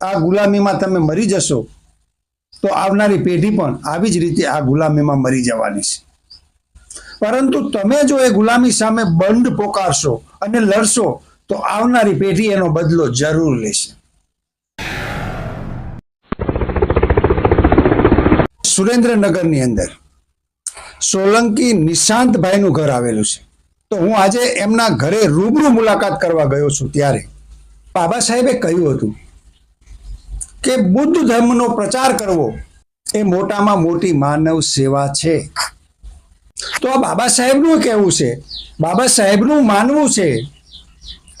આ ગુલામીમાં તમે મરી જશો, તો આવનારી પેઢી પણ આવી જ રીતે આ ગુલામીમાં મરી જવાની છે. પરંતુ તમે જો એ ગુલામી સામે બંધ પોકારશો અને લડશો, તો આવનારી પેઢી એનો બદલો જરૂર લેશે. સુરેન્દ્રનગરની અંદર સોલંકી નિશાંતભાઈનું ઘર આવેલું છે. તો હું આજે એમના ઘરે રૂબરૂ મુલાકાત કરવા ગયો છું ત્યારે. બાબા સાહેબે કહ્યું હતું કે બુદ્ધ ધર્મનો પ્રચાર કરવો એ મોટામાં મોટી માનવ સેવા છે. તો આ બાબા સાહેબનું કહેવું છે. બાબા સાહેબનું માનવું છે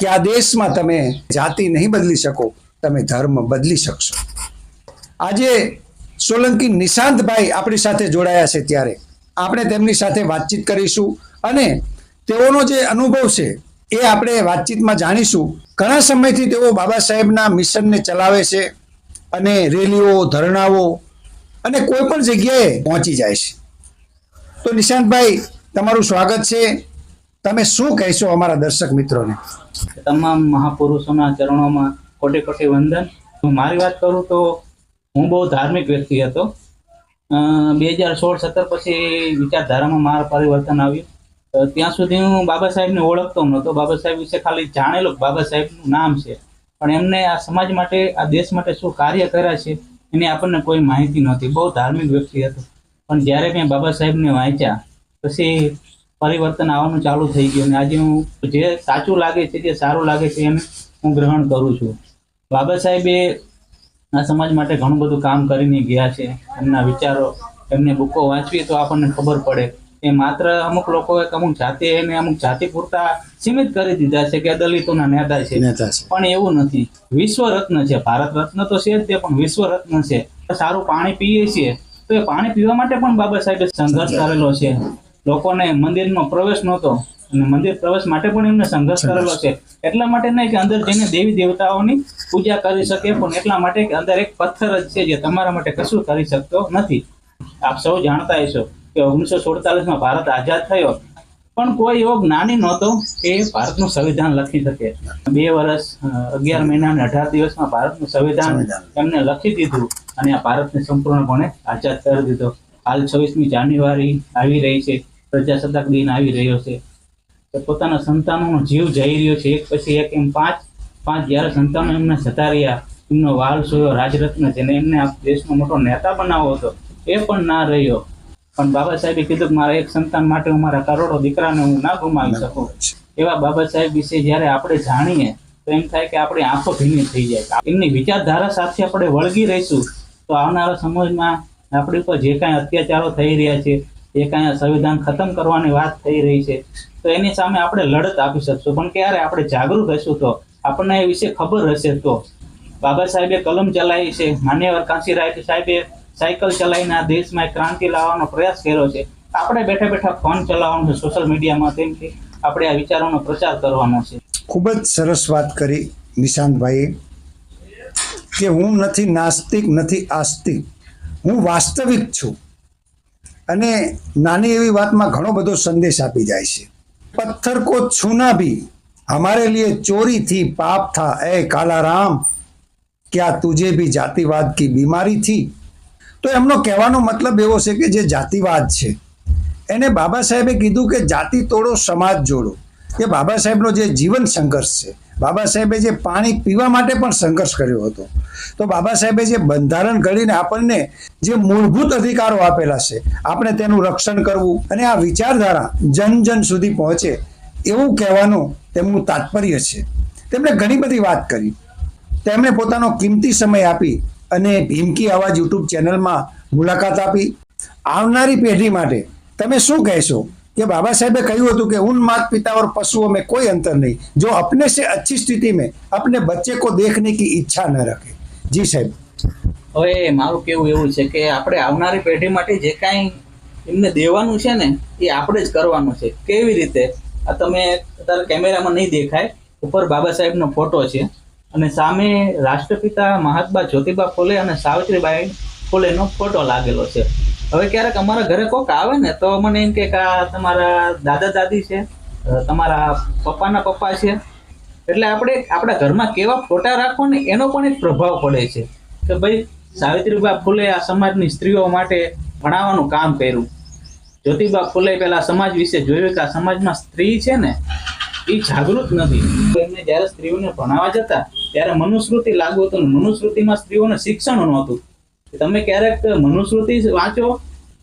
કે આ દેશમાં તમે જાતિ નહીં બદલી શકો, તમે ધર્મ બદલી શકશો. આજે સોલંકી નિશાંતભાઈ આપણી સાથે જોડાયા છે ત્યારે. આપણે તેમની સાથે વાતચીત કરીશું અને તેઓનો જે અનુભવ છે એ આપણે વાતચીતમાં જાણીશું. ઘણા સમયથી તેઓ બાબા સાહેબના મિશનને ચલાવે છે. અને રેલીઓ, ધરણાઓ અને કોઈ પણ જગ્યાએ પહોંચી જાય છે. તો નિશાંતભાઈ, તમારું સ્વાગત છે. તમે શું કહેશો અમારા દર્શક મિત્રોને? તમામ મહાપુરુષોના ચરણોમાં કોટી કોટી વંદન. હું મારી વાત કરું તો હું બહુ ધાર્મિક વ્યક્તિ હતો. બે હજાર સોળ સત્તર પછી વિચારધારામાં મારું પરિવર્તન આવ્યું. ત્યાં સુધી હું બાબા સાહેબને ઓળખતો નહોતો. બાબા સાહેબ વિશે ખાલી જાણેલો બાબા સાહેબનું નામ છે. પણ એમને આ સમાજ માટે, આ દેશ માટે શું કાર્ય કર્યા છે, એની આપણને કોઈ માહિતી નહોતી. બહુ ધાર્મિક વ્યક્તિ હતો. પણ જ્યારે મેં બાબા સાહેબને વાંચ્યા, પછી પરિવર્તન આવવાનું ચાલુ થઈ ગયું. અને આજે હું જે સાચું લાગે છે જે સારું લાગે છે એને હું ગ્રહણ કરું છું. બાબા સાહેબે આ સમાજ માટે ઘણું બધું કામ કરીને ગયા છે. એમના વિચારો એમને બુકો વાંચવી તો આપણને ખબર પડે. એ માત્ર અમુક લોકોએ અમુક જાતિ એને અમુક જાતિ પૂરતા સીમિત કરી દીધા છે કે દલિતોના નેતા છે. પણ એવું નથી. વિશ્વ રત્ન છે. ભારત રત્ન તો છે જ તે પણ વિશ્વ રત્ન છે. સારું પાણી પીએ છીએ તો એ પાણી પીવા માટે પણ બાબા સાહેબે સંઘર્ષ કરેલો છે. લોકોને મંદિરમાં પ્રવેશ નહોતો અને મંદિર પ્રવેશ માટે પણ એમને સંઘર્ષ. કરેલો છે. એટલા માટે નહીં કે અંદર જઈને દેવી દેવતાઓની પૂજા કરી શકે પણ એટલા માટે કે અંદર એક પથ્થર જ છે જે તમારા માટે કશું કરી શકતો નથી. આપ સૌ જાણતા હશો. કે ઓગણીસો સુડતાલીસમાં ભારત આઝાદ થયો. પણ કોઈ એવો જ્ઞાની નહોતો કે ભારતનું સંવિધાન લખી શકે. બે વર્ષ અગિયાર મહિના અને અઢાર દિવસમાં ભારતનું સંવિધાન. એમને લખી દીધું અને આ ભારતને સંપૂર્ણપણે આઝાદ કરી દીધો. હાલ છવ્વીસમી જાન્યુઆરી આવી રહી છે. પ્રજાસત્તાક દિન આવી રહ્યો છે. પોતાના સંતાનોનો જીવ જઈ રહ્યો છે. એક પછી એક એમ પાંચ પાંચ જ્યારે સંતાનો એમને જતા રહ્યા એમનો વાલ સોયો રાજરત્ન જેને એમને આ દેશનો મોટો નેતા બનાવો હતો. એ પણ ના રહ્યો. પણ બાબા સાહેબે કીધું કે મારા એક સંતાન માટે હું મારા કરોડો દીકરાને હું ના ગુમાવી શકું. એવા બાબા સાહેબ વિશે જ્યારે આપણે જાણીએ તો એમ થાય કે આપણી આંખો ભીની થઈ જાય. એમની વિચારધારા સાથે આપણે વળગી રહીશું તો આવનારા સમાજમાં આપણી ઉપર જે કાંઈ અત્યાચારો થઈ રહ્યા છે જે કાંઈ સંવિધાન ખતમ કરવાની વાત થઈ રહી છે તો એની સામે આપણે લડત આપી શકશું. પણ ક્યારે આપણે જાગૃત હશું તો? આપણને એ વિશે ખબર હશે તો? બાબા સાહેબે કલમ ચલાવી છે માન્યવર કાંશીરાય સાહેબે સાયકલ ચલાવીને આ દેશમાં એક ક્રાંતિ લાવવાનો પ્રયાસ કર્યો છે આપણે બેઠા બેઠા ફોન ચલાવવાનો છે સોશિયલ મીડિયામાં તેમથી આપણે આ વિચારોનો પ્રચાર કરવાનો છે ખૂબ જ સરસ વાત કરી નિશાંતભાઈએ કે હું નથી નાસ્તિક નથી આસ્તિક હું વાસ્તવિક છું અને નાની એવી વાતમાં ઘણો બધો સંદેશ આપી જાય છે પથ્થર કો છૂના ભી હમારે लिए ચોરી थी પાપ था ए काला राम क्या तुझे भी जातिवाद की बीमारी थी તો એમનો કહેવાનો મતલબ એવો છે કે જે જાતિવાદ છે. એને બાબા સાહેબે કીધું કે જાતિ તોડો, સમાજ જોડો. એ બાબા સાહેબનો જે જીવન સંઘર્ષ છે. બાબા સાહેબે જે પાણી પીવા માટે પણ સંઘર્ષ કર્યો હતો. તો બાબા સાહેબે જે બંધારણ ઘડીને આપણને જે મૂળભૂત અધિકારો આપેલા છે, આપણે તેનું રક્ષણ કરવું અને આ વિચારધારા જન જન સુધી પહોંચે એવું કહેવાનું તેમનું તાત્પર્ય છે. તેમણે ઘણી બધી વાત કરી. તેમણે પોતાનો કિંમતી સમય આપી અને ભીમકી અવાજ યુટ્યુબ ચેનલમાં મુલાકાત આપી આવનારી પેઢી માટે તમે શું કહેશો कि बाबा साहेब ने કહ્યું હતું કે उन माता पिता और पशुओं में कोई अंतर नहीं जो अपने से अच्छी स्थिति में अपने बच्चे को देखने की इच्छा न रखे जी साहब હવે મારું કેવું એવું છે કે આપણે આવનારી પેઢી માટે જે કાંઈ એમને દેવાનું છે ને એ આપણે જ કરવાનું છે કેવી રીતે આ તમે અત્યારે કેમેરામાં નહીં દેખાય ઉપર બાબા સાહેબનો ફોટો છે અને સામે રાષ્ટ્રપિતા મહાત્મા જ્યોતિબા ફૂલે અને સાવિત્રીબાઈ ફૂલેનો ફોટો લાગેલો છે. હવે ક્યારેક અમારા ઘરે કોક આવે ને, તો મને એમ કે આ તમારા દાદા દાદી છે તમારા પપ્પાના પપ્પા છે. એટલે આપણે આપણા ઘરમાં કેવા ફોટા રાખો ને, એનો પણ એક પ્રભાવ પડે છે. કે ભાઈ, સાવિત્રીબા ફૂલે આ સમાજની સ્ત્રીઓ માટે ભણાવવાનું કામ કર્યું. જ્યોતિબા ફૂલે પેલા સમાજ વિશે જોયું કે આ સમાજમાં સ્ત્રી છે ને એ જાગૃત નથી. એમને જ્યારે સ્ત્રીઓને ભણાવવા જતા ત્યારે મનુસ્મૃતિ લાગુ હતું મનુસ્મૃતિમાં સ્ત્રીઓને શિક્ષણ નહોતું તમે ક્યારેક મનુસ્મૃતિ વાંચો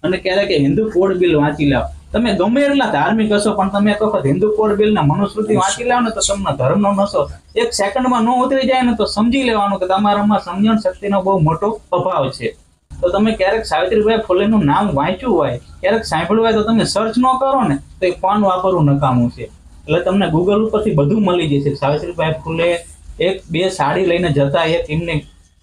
અને ક્યારેક હિન્દુ કોડ બિલ વાંચી લાવો. તમે ગમે એટલા ધાર્મિક હશો, પણ તમે એક વખત હિન્દુ કોડ બિલ ના મનુસ્મૃતિ વાંચી લાવો ને તો તમને ધર્મનો નશો એક સેકન્ડમાં ન ઉતરી જાય ને તો સમજી લેવાનું કે તમારામાં સમજણ શક્તિનો બહુ મોટો અભાવ છે. તો તમે ક્યારેક સાવિત્રીભાઈ ફૂલેનું નામ વાંચ્યું હોય, ક્યારેક સાંભળ્યું હોય તો તમે સર્ચ ન કરો ને, તો એ ફોન વાપરવું નકામું છે. એટલે તમને ગૂગલ ઉપરથી બધું મળી જશે. સાવિત્રીભાઈ ફૂલે એક બે સાડી લઈને જતા એક એમને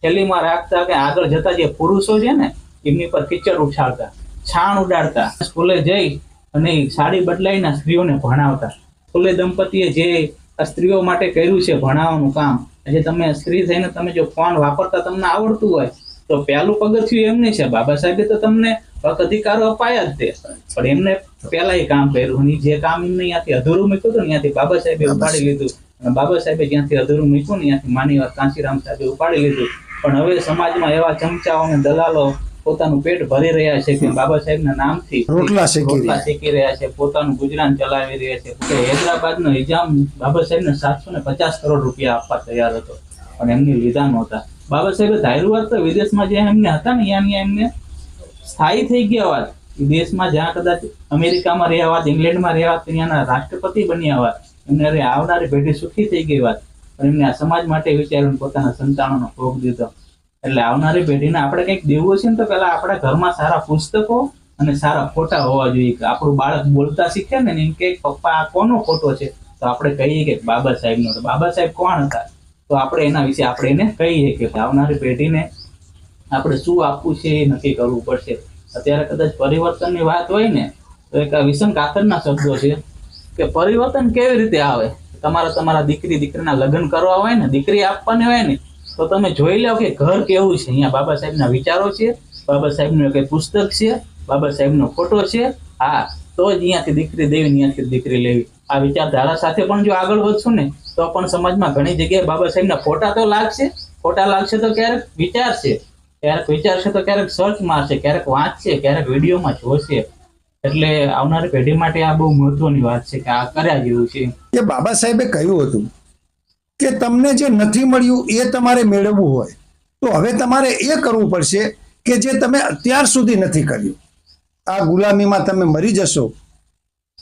થેલીમાં રાખતા કે આગળ જતા જે પુરુષો છે ને એમની પર કિચડ ઉછાળતા છાણ ઉડાડતા. સ્કૂલે જઈ અને સાડી બદલાઈને સ્ત્રીઓને ભણાવતા. સ્કૂલે દંપતીએ જે સ્ત્રીઓ માટે કર્યું છે ભણાવવાનું કામ આજે તમે સ્ત્રી થઈને તમે જો ફોન વાપરતા તમને આવડતું હોય તો પહેલું પગથિયું એમને છે. બાબા સાહેબે તો તમને અધિકારો અપાયા જ તે. પણ એમને પહેલા એ કામ કર્યું. જે કામ એમને ત્યાંથી અધૂરું મૂક્યું હતું ત્યાંથી બાબા સાહેબે ઉપાડી લીધું. બાબા સાહેબે જ્યાંથી અધૂરું મૂક્યું ને ત્યાંથી માની વાત કાંચીરામ સાહેબે ઉપાડી લીધું. પણ હવે સમાજમાં એવા ચમચાઓ અને દલાલો પોતાનું પેટ ભરી રહ્યા છે કે બાબા સાહેબના નામથી રોટલા શેકી રહ્યા. છે. પોતાનું ગુજરાન ચલાવી રહ્યા છે. કે હૈદરાબાદનો ઇજામ બાબા સાહેબને સાતસો ને પચાસ કરોડ રૂપિયા આપવા તૈયાર હતો પણ એમની લીધા નહોતા. બાબા સાહેબે ધાર્યું વાત તો વિદેશમાં જે એમને હતા ને ત્યાં એમને સ્થાયી થઈ ગયા હોત. વિદેશમાં જ્યાં કદાચ અમેરિકામાં રહ્યા વાત ઇંગ્લેન્ડમાં રહ્યા વાત ત્યાંના રાષ્ટ્રપતિ બન્યા વાત એમને આવનારી પેઢી સુખી થઈ ગઈ વાત પણ એમને આ સમાજ માટે વિચારીને પોતાના સંતાનોનો ભોગ દીધો એટલે આવનારી પેઢીને આપણે કંઈક દેવું છે ને તો પેલા આપણા ઘરમાં સારા પુસ્તકો અને સારા ફોટા હોવા જોઈએ. કે આપણું બાળક બોલતા શીખે ને એમ કે, પપ્પા, આ કોનો ફોટો છે? તો આપણે કહીએ કે, બાબા સાહેબનો. તો બાબા સાહેબ કોણ હતા? તો આપણે એના વિશે આપણે એને કહીએ કે આવનારી પેઢીને આપણે શું આપવું છે એ નક્કી કરવું પડશે. અત્યારે કદાચ પરિવર્તનની વાત હોય ને, તો એક વિષમ કાતરના શબ્દો છે કે પરિવર્તન કેવી રીતે આવે? તમારે તમારા દીકરી દીકરીના લગ્ન કરવા હોય ને, દીકરી આપવાની હોય ને, તો તમે જોઈ લો કે ઘર કેવું છે. અહીંયા બાબા સાહેબના વિચારો છે, બાબા સાહેબનું કંઈ પુસ્તક છે, બાબા સાહેબનો ફોટો છે. હા, તો જ અહીંયાથી દીકરી દેવી અહીંયાથી દીકરી લેવી. આ વિચારધારા સાથે પણ જો આગળ વધશું ને, તો પણ સમાજમાં ઘણી જગ્યાએ બાબા સાહેબના ફોટા તો લાગશે. ફોટા લાગશે તો ક્યારેક વિચારશે. ક્યારેક વિચારશે તો ક્યારેક સર્ચ મારશે, ક્યારેક વાંચશે, ક્યારેક વિડીયોમાં જોશે. એટલે આવનારી પેઢી માટે આ બહુ મહત્વની વાત છે કે આ કર્યા જેવું છે. એ બાબા સાહેબે કહ્યું હતું કે તમને જે નથી મળ્યું એ તમારે મેળવવું હોય. તો હવે તમારે એ કરવું પડશે કે જે તમે અત્યાર સુધી નથી કર્યું. આ ગુલામીમાં તમે મરી જશો,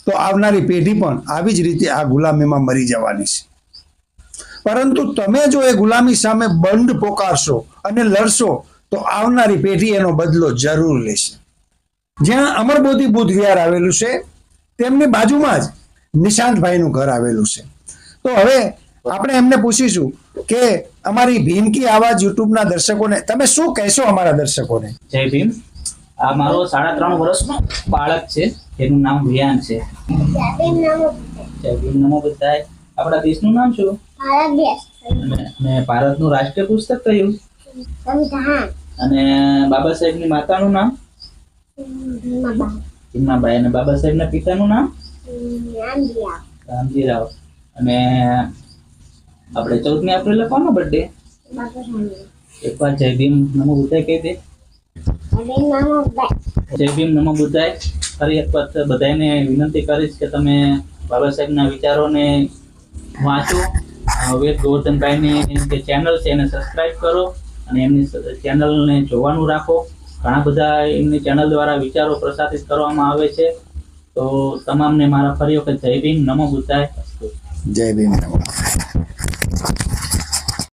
તો આવનારી પેઢી પણ આવી જ રીતે આ ગુલામીમાં મરી જવાની છે. પરંતુ તમે જો એ ગુલામી સામે બંધ પોકારશો અને લડશો તો આવનારી પેઢી એનો બદલો જરૂર લેશે. જ્યાં અમરબોધી બુદ્ધ વિહાર આવેલું છે તેમની બાજુમાં જ નિશાંતભાઈનું ઘર આવેલું છે. તો હવે આપણે એમને પૂછીશું કે અમારી ભીમકી આવાજ યુટ્યુબના દર્શકોને તમે શું કહેશો અમારા દર્શકોને? જય ભીમ. આ મારો સાડા ત્રણ વર્ષનો બાળક છે એનું નામ વિયાન છે. જય ભીમ નમો બધાય. આપણા દેશનું નામ શું? અને અને ભારતનું રાષ્ટ્રીય પુસ્તક કયું અને બાબા સાહેબની માતાનું નામ? ભીમાબાઈ અને બાબા સાહેબના પિતાનું નામ? રામજીરાવ. અને આપણે ચૌદમી એપ્રિલે કોનો બર્થડે એકવાર જય ભીમ નમો બુદ્ધાય કહી દે. જય ભીમ નમો બુદ્ધાય. ફરી એક વખત બધાને વિનંતી કરીશ કે તમે બાબા સાહેબના વિચારોને વાંચો. વેદ ગોવર્ધનભાઈની જે ચેનલ છે એને સબસ્ક્રાઇબ કરો. અને એમની ચેનલને જોવાનું રાખો. ઘણા બધા એમની ચેનલ દ્વારા વિચારો પ્રસારિત કરવામાં આવે છે. તો તમામને મારા ફરી વખત જય ભીમ. નમો બુદ્ધાય. જય ભીમ. નમઃ